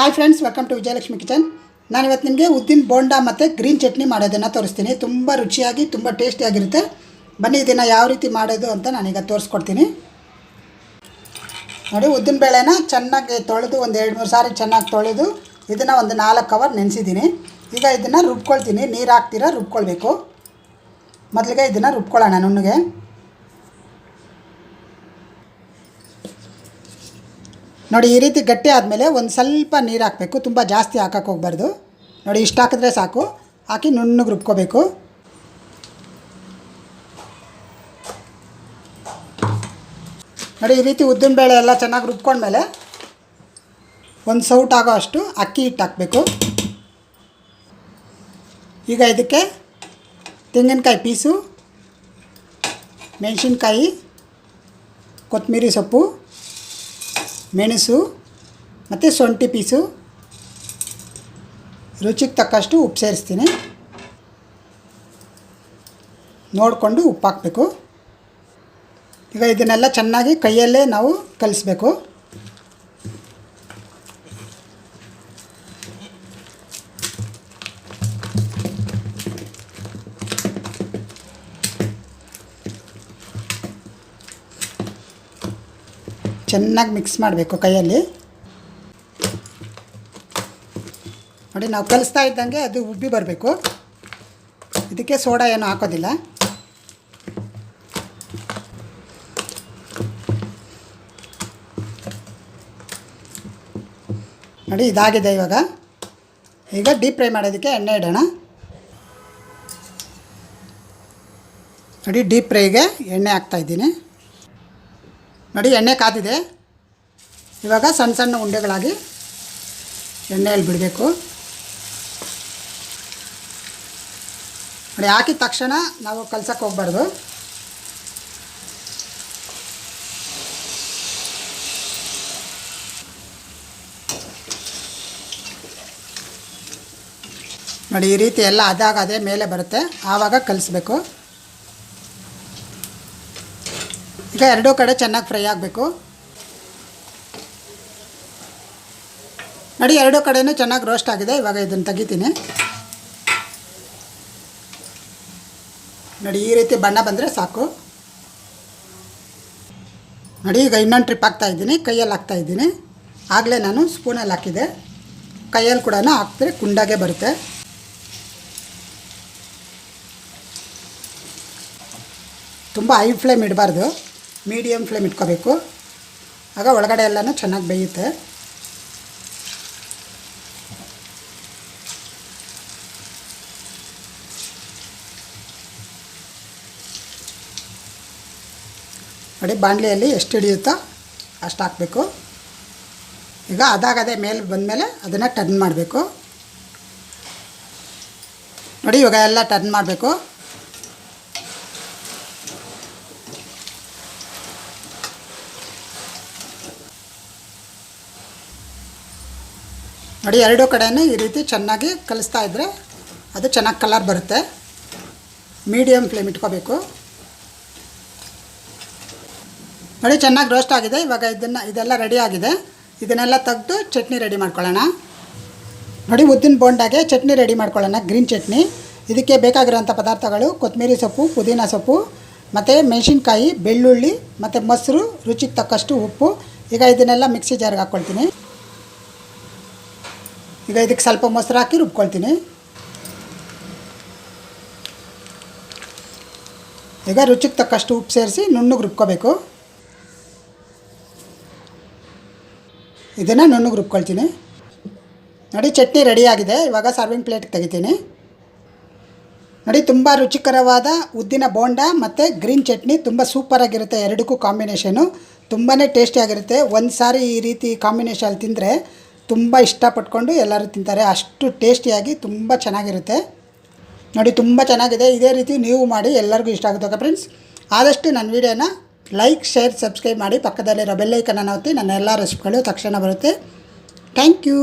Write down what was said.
Hi friends welcome to Vijayalakshmi kitchen ನಾನು ಇವತ್ತು ನಿಮಗೆ ಉದ್ದಿನ ಬೋಂಡ ಮತ್ತು ಗ್ರೀನ್ ಚಟ್ನಿ ಮಾಡೋದನ್ನು ತೋರಿಸ್ತೀನಿ. ತುಂಬ ರುಚಿಯಾಗಿ, ತುಂಬ ಟೇಸ್ಟಿಯಾಗಿರುತ್ತೆ. ಬನ್ನಿ ಇದನ್ನು ಯಾವ ರೀತಿ ಮಾಡೋದು ಅಂತ ನಾನೀಗ ತೋರಿಸ್ಕೊಡ್ತೀನಿ. ನೋಡಿ, ಉದ್ದಿನ ಬೇಳೆನ ಚೆನ್ನಾಗಿ ತೊಳೆದು ಒಂದು ಎರಡು ಮೂರು ಸಾರಿ ಚೆನ್ನಾಗಿ ತೊಳೆದು ಇದನ್ನು ಒಂದು ನಾಲ್ಕು ಅವರ್ ನೆನೆಸಿದ್ದೀನಿ. ಈಗ ಇದನ್ನು ರುಬ್ಕೊಳ್ತೀನಿ. ನೀರು ಹಾಕ್ತೀರ ರುಬ್ಕೊಳ್ಬೇಕು. ಮೊದಲಿಗೆ ಇದನ್ನು ರುಬ್ಕೊಳ್ಳೋಣ ನುಣ್ಣಗೆ. ನೋಡಿ, ಈ ರೀತಿ ಗಟ್ಟಿ ಆದಮೇಲೆ ಒಂದು ಸ್ವಲ್ಪ ನೀರು ಹಾಕಬೇಕು. ತುಂಬ ಜಾಸ್ತಿ ಹಾಕಕ್ಕೆ ಹೋಗ್ಬಾರ್ದು. ನೋಡಿ, ಇಷ್ಟು ಹಾಕಿದ್ರೆ ಸಾಕು. ಹಾಕಿ ನುಣ್ಣಗೆ ರುಬ್ಕೋಬೇಕು. ನೋಡಿ, ಈ ರೀತಿ ಉದ್ದಿನ ಬೇಳೆ ಎಲ್ಲ ಚೆನ್ನಾಗಿ ರುಬ್ಕೊಂಡ್ಮೇಲೆ ಒಂದು ಸೌಟ್ ಆಗೋ ಅಷ್ಟು ಅಕ್ಕಿ ಹಿಟ್ಟು ಹಾಕಬೇಕು. ಈಗ ಇದಕ್ಕೆ ತೆಂಗಿನಕಾಯಿ ಪೀಸು, ಮೆಣಸಿನ್ಕಾಯಿ ಕೊತ್ತಂಬರಿ ಸೊಪ್ಪು ಮೆಣಸು, ಮತ್ತು ಶುಂಠಿ ಪೀಸು. ರುಚಿಗೆ ತಕ್ಕಷ್ಟು ಉಪ್ಪು ಸೇರಿಸ್ತೀನಿ. ನೋಡಿಕೊಂಡು ಉಪ್ಪು ಹಾಕಬೇಕು ಈಗ ಇದನ್ನೆಲ್ಲ ಚೆನ್ನಾಗಿ ಕೈಯಲ್ಲೇ ನಾವು ಕಲಿಸ್ಬೇಕು. ಚೆನ್ನಾಗಿ ಮಿಕ್ಸ್ ಮಾಡಬೇಕು ಕೈಯಲ್ಲಿ. ನೋಡಿ, ನಾವು ಕಲಿಸ್ತಾ ಇದ್ದಂಗೆ ಅದು ಉಬ್ಬಿ ಬರಬೇಕು. ಇದಕ್ಕೆ ಸೋಡಾ ಏನು ಹಾಕೋದಿಲ್ಲ. ನೋಡಿ, ಇದಾಗಿದೆ ಇವಾಗ. ಈಗ ಡೀಪ್ ಫ್ರೈ ಮಾಡೋದಕ್ಕೆ ಎಣ್ಣೆ ಇಡೋಣ. ನೋಡಿ ಡೀಪ್ ಫ್ರೈಗೆ ಎಣ್ಣೆ ಹಾಕ್ತಾಯಿದ್ದೀನಿ ನೋಡಿ, ಎಣ್ಣೆ ಕಾದಿದೆ. ಇವಾಗ ಸಣ್ಣ ಸಣ್ಣ ಉಂಡೆಗಳಾಗಿ ಎಣ್ಣೆಯಲ್ಲಿ ಬಿಡಬೇಕು. ನೋಡಿ, ಹಾಕಿದ ತಕ್ಷಣ ನಾವು ಕಲ್ಸಕ್ಕೆ ಹೋಗ್ಬಾರ್ದು. ನೋಡಿ, ಈ ರೀತಿ ಎಲ್ಲ ಅದಾಗ ಅದೇ ಮೇಲೆ ಬರುತ್ತೆ. ಆವಾಗ ಕಲಿಸ್ಬೇಕು. ಈಗ ಎರಡೂ ಕಡೆ ಚೆನ್ನಾಗಿ ಫ್ರೈ ಆಗಬೇಕು. ನೋಡಿ, ಎರಡೂ ಕಡೆಯೂ ಚೆನ್ನಾಗಿ ರೋಸ್ಟ್ ಆಗಿದೆ. ಇವಾಗ ಇದನ್ನು ತೆಗಿತೀನಿ. ನೋಡಿ, ಈ ರೀತಿ ಬಣ್ಣ ಬಂದರೆ ಸಾಕು. ನೋಡಿ, ಈಗ ಇನ್ನೊಂದು ಟ್ರಿಪ್ ಹಾಕ್ತಾ ಇದ್ದೀನಿ. ಕೈಯಲ್ಲಿ ಹಾಕ್ತಾ ಇದ್ದೀನಿ. ಆಗಲೇ ನಾನು ಸ್ಪೂನಲ್ಲಿ ಹಾಕಿದೆ. ಕೈಯಲ್ಲಿ ಕೂಡ ಹಾಕಿದ್ರೆ ಕುಂಡಾಗೆ ಬರುತ್ತೆ. ತುಂಬ ಹೈ ಫ್ಲೇಮ್ ಇಡಬಾರ್ದು. ಮೀಡಿಯಮ್ ಫ್ಲೇಮ್ ಇಟ್ಕೋಬೇಕು. ಆಗ ಒಳಗಡೆ ಎಲ್ಲನೂ ಚೆನ್ನಾಗಿ ಬೇಯುತ್ತೆ. ನೋಡಿ, ಬಾಣಲಿಯಲ್ಲಿ ಎಷ್ಟು ಹಿಡಿಯುತ್ತೋ ಅಷ್ಟು ಹಾಕಬೇಕು. ಈಗ ಅದಾಗದೇ ಮೇಲೆ ಬಂದಮೇಲೆ ಅದನ್ನು ಟರ್ನ್ ಮಾಡಬೇಕು. ನೋಡಿ, ಇವಾಗ ಎಲ್ಲ ಟರ್ನ್ ಮಾಡಬೇಕು. ನೋಡಿ, ಎರಡೂ ಕಡೆಯೂ ಈ ರೀತಿ ಚೆನ್ನಾಗಿ ಕಲಿಸ್ತಾ ಇದ್ದರೆ ಅದು ಚೆನ್ನಾಗಿ ಕಲರ್ ಬರುತ್ತೆ. ಮೀಡಿಯಮ್ ಫ್ಲೇಮ್ ಇಟ್ಕೋಬೇಕು. ನೋಡಿ, ಚೆನ್ನಾಗಿ ರೋಸ್ಟ್ ಆಗಿದೆ. ಇವಾಗ ಇದನ್ನು, ಇದೆಲ್ಲ ರೆಡಿ ಆಗಿದೆ. ಇದನ್ನೆಲ್ಲ ತೆಗೆದು ಚಟ್ನಿ ರೆಡಿ ಮಾಡ್ಕೊಳ್ಳೋಣ. ನೋಡಿ, ಉದ್ದಿನ ಬೋಂಡಾಗೆ ಚಟ್ನಿ ರೆಡಿ ಮಾಡ್ಕೊಳ್ಳೋಣ ಗ್ರೀನ್ ಚಟ್ನಿ. ಇದಕ್ಕೆ ಬೇಕಾಗಿರುವಂಥ ಪದಾರ್ಥಗಳು ಕೊತ್ತಂಬರಿ ಸೊಪ್ಪು, ಪುದೀನ ಸೊಪ್ಪು, ಮತ್ತು ಮೆಣಸಿನ್ಕಾಯಿ, ಬೆಳ್ಳುಳ್ಳಿ, ಮತ್ತು ಮೊಸರು, ರುಚಿಗೆ ತಕ್ಕಷ್ಟು ಉಪ್ಪು. ಈಗ ಇದನ್ನೆಲ್ಲ ಮಿಕ್ಸಿ ಜಾರ್ಗೆ ಹಾಕ್ಕೊಳ್ತೀನಿ. ಈಗ ಇದಕ್ಕೆ ಸ್ವಲ್ಪ ಮೊಸರು ಹಾಕಿ ರುಬ್ಕೊಳ್ತೀನಿ. ಈಗ ರುಚಿಗೆ ತಕ್ಕಷ್ಟು ಉಪ್ಪು ಸೇರಿಸಿ ನುಣ್ಣಗೆ ರುಬ್ಕೋಬೇಕು. ಇದನ್ನು ನುಣ್ಣಗೆ ರುಬ್ಕೊಳ್ತೀನಿ. ನೋಡಿ ಚಟ್ನಿ ರೆಡಿಯಾಗಿದೆ ಇವಾಗ ಸರ್ವಿಂಗ್ ಪ್ಲೇಟ್ಗೆ ತೆಗಿತೀನಿ. ನೋಡಿ ತುಂಬ ರುಚಿಕರವಾದ ಉದ್ದಿನ ಬೋಂಡ ಮತ್ತು ಗ್ರೀನ್ ಚಟ್ನಿ ತುಂಬ ಸೂಪರಾಗಿರುತ್ತೆ ಎರಡಕ್ಕೂ ಕಾಂಬಿನೇಷನು ತುಂಬಾ ಟೇಸ್ಟಿಯಾಗಿರುತ್ತೆ ಒಂದು ಸಾರಿ ಈ ರೀತಿ ಕಾಂಬಿನೇಷನ್ ತಿಂದರೆ ತುಂಬ ಇಷ್ಟಪಟ್ಕೊಂಡು ಎಲ್ಲರೂ ತಿಂತಾರೆ. ಅಷ್ಟು ಟೇಸ್ಟಿಯಾಗಿ ತುಂಬ ಚೆನ್ನಾಗಿರುತ್ತೆ. ನೋಡಿ, ತುಂಬ ಚೆನ್ನಾಗಿದೆ. ಇದೇ ರೀತಿ ನೀವು ಮಾಡಿ ಎಲ್ಲರಿಗೂ ಇಷ್ಟ ಆಗುತ್ತೆ ಫ್ರೆಂಡ್ಸ್? ಆದಷ್ಟು ನನ್ನ ವೀಡಿಯೋನ ಲೈಕ್, ಶೇರ್, ಸಬ್ಸ್ಕ್ರೈಬ್ ಮಾಡಿ ಪಕ್ಕದಲ್ಲಿರೋ ಬೆಲ್ಲೈಕನ್ನು ಒತ್ತಿ ನನ್ನ ಎಲ್ಲ ರೆಸಿಪಿಗಳು ತಕ್ಷಣ ಬರುತ್ತೆ. Thank you.